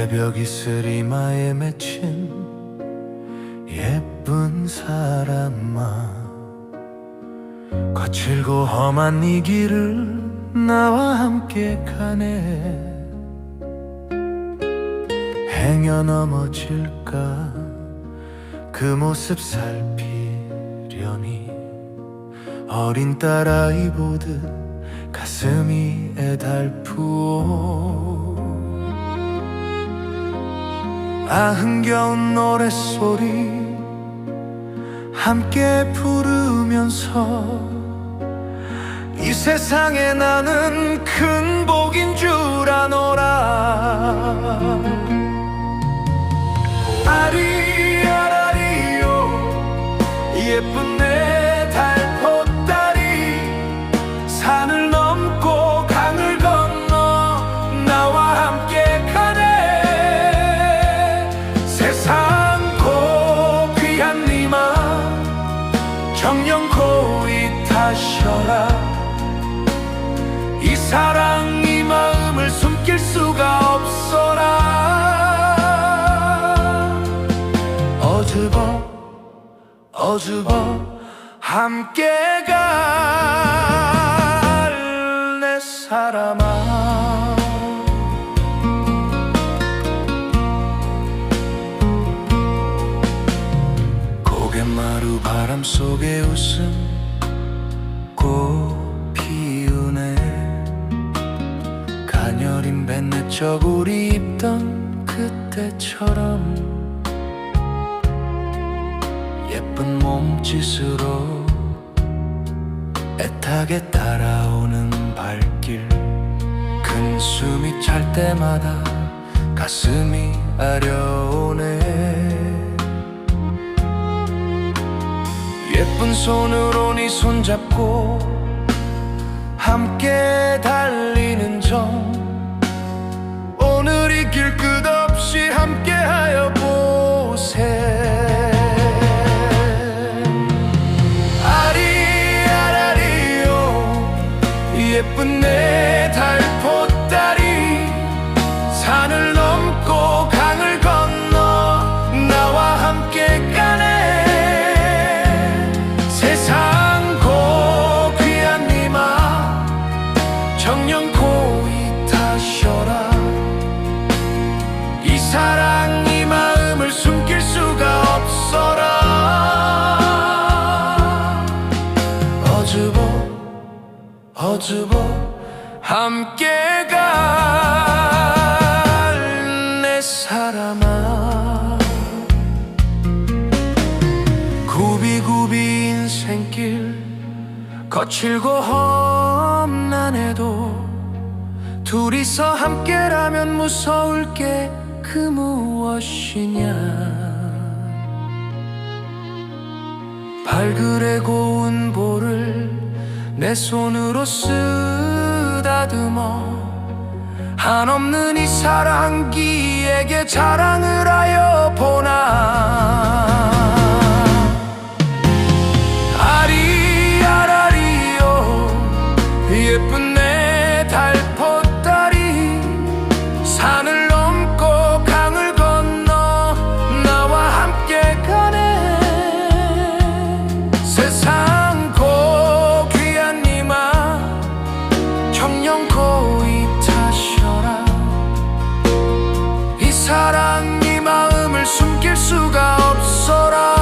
새벽 이슬 이마에 맺힌 예쁜 사람아 거칠고 험한 이 길을 나와 함께 가네. 행여 넘어질까? 그 모습 살피려니. 어린 딸아이 보듯 가슴이 애달프오 아 흥겨운 노랫소리 함께 부르면서 이 세상에 나는 큰 복인 줄 아노라. 아리아라리요 예쁜 정령 고이 타셔라. 이 사랑 이 마음을 숨길 수가 없어라. 어즈버 어즈버 함께 갈 내 사람 바람 속에 웃음 꽃 피우네. 가녀린 뱃내 저고리 입던 그때처럼 예쁜 몸짓으로 애타게 따라오는 발길. 큰 숨이 찰 때마다 가슴이 아려오네 예쁜 손으로 네 손잡고 함께 달리는 점 함께 갈 내 사람아. 굽이굽이 인생길 거칠고 험난해도 둘이서 함께라면 무서울 게 그 무엇이냐. 발그레 고운 볼을 내 손으로 쓰 다듬어. 한없는 이 사랑기에게 자랑을 하여 보나 사랑 이 마음을 숨길 수가 없어라